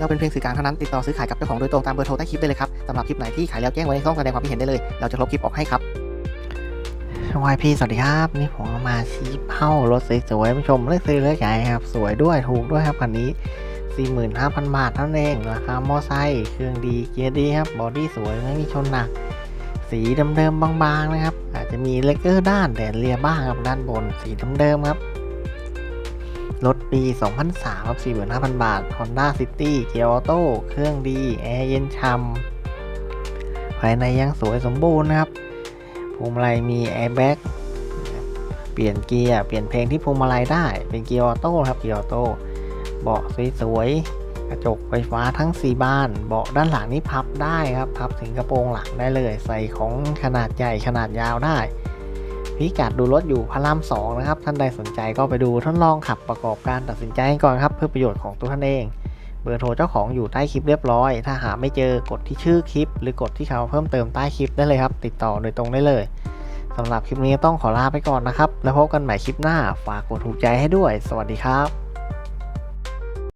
เราเป็นเพียงสื่อกลางเท่านั้นติดต่อซื้อขายกับเจ้าของโดยตรงตามเบอร์โทรใต้คลิปได้เลยครับสำหรับคลิปไหนที่ขายแล้วแจ้งไว้ในช่องแสดงความคิดเห็นได้เลย เราจะลบคลิปออกให้ครับวายพี่สวัสดีครับ นี่ผมมาชี้เป้ารถสวยๆผู้ชมเลือกซื้อเลือกใหญ่ครับ สวยด้วยถูกด้วยครับคันนี้ 45,000 บาทเท่านั้นเองราคามอไซค์เครื่องดีเกียร์ดีครับบอดี้สวยไม่มีชนหนัก สีเดิมๆบางๆนะครับ อาจจะมีเลกเกอร์ด้านแต่เลียบ้างครับด้านบนสีเดิมๆครับ รถปี 2003ครับ45,000 บาท Honda City เกียร์ออโต้เครื่องดี แอร์เย็นช่ำภายในยังสวยสมบูรณ์นะครับพวงมาลัยมีแอร์แบ็กเปลี่ยนเกียร์ เปลี่ยนเพลงที่พวงมาลัยได้ เป็นเกียร์ออโต้ครับ เกียร์ออโต้ เบาะสวยๆ กระจกไฟฟ้าทั้ง 4 บาน เบาะด้านหลังนี่พับได้ครับ พับถึงกระโปรงหลังได้เลย ใส่ของขนาดใหญ่ขนาดยาวได้ พิกัดดูรถอยู่พระรามสองนะครับ ท่านใดสนใจก็ไปดูทดลองขับประกอบการตัดสินใจก่อนครับ เพื่อประโยชน์ของตัวท่านเอง เบอร์โทรเจ้าของอยู่ใต้คลิปเรียบร้อย ถ้าหาไม่เจอกดที่ชื่อคลิป หรือกดที่เขาเพิ่มเติมใต้คลิปได้เลยครับ ติดต่อโดยตรงได้เลยสำหรับคลิปนี้ต้องขอลาไปก่อนนะครับ แล้วพบกันใหม่คลิปหน้า ฝากกดถูกใจให้ด้วย สวัสดีครับ